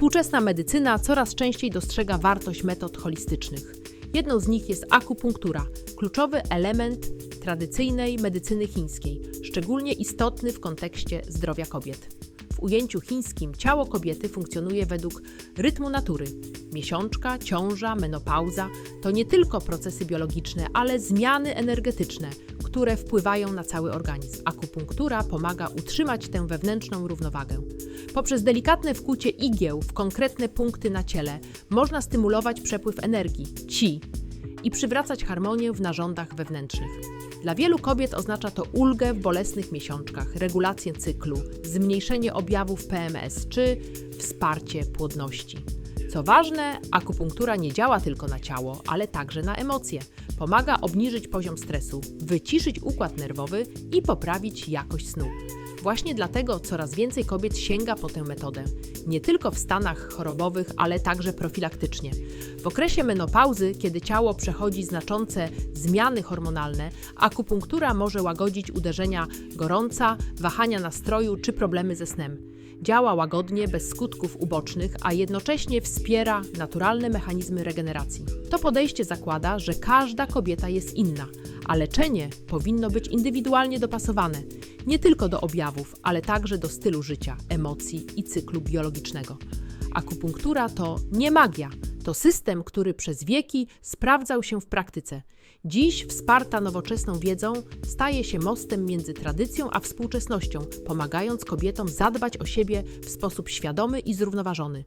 Współczesna medycyna coraz częściej dostrzega wartość metod holistycznych. Jedną z nich jest akupunktura, kluczowy element tradycyjnej medycyny chińskiej, szczególnie istotny w kontekście zdrowia kobiet. W ujęciu chińskim ciało kobiety funkcjonuje według rytmu natury. Miesiączka, ciąża, menopauza to nie tylko procesy biologiczne, ale zmiany energetyczne, które wpływają na cały organizm. Akupunktura pomaga utrzymać tę wewnętrzną równowagę. Poprzez delikatne wkucie igieł w konkretne punkty na ciele można stymulować przepływ energii, ci, i przywracać harmonię w narządach wewnętrznych. Dla wielu kobiet oznacza to ulgę w bolesnych miesiączkach, regulację cyklu, zmniejszenie objawów PMS czy wsparcie płodności. Co ważne, akupunktura nie działa tylko na ciało, ale także na emocje. Pomaga obniżyć poziom stresu, wyciszyć układ nerwowy i poprawić jakość snu. Właśnie dlatego coraz więcej kobiet sięga po tę metodę. Nie tylko w stanach chorobowych, ale także profilaktycznie. W okresie menopauzy, kiedy ciało przechodzi znaczące zmiany hormonalne, akupunktura może łagodzić uderzenia gorąca, wahania nastroju czy problemy ze snem. Działa łagodnie, bez skutków ubocznych, a jednocześnie wspiera naturalne mechanizmy regeneracji. To podejście zakłada, że każda kobieta jest inna, a leczenie powinno być indywidualnie dopasowane nie tylko do objawów, ale także do stylu życia, emocji i cyklu biologicznego. Akupunktura to nie magia, to system, który przez wieki sprawdzał się w praktyce. Dziś, wsparta nowoczesną wiedzą, staje się mostem między tradycją a współczesnością, pomagając kobietom zadbać o siebie w sposób świadomy i zrównoważony.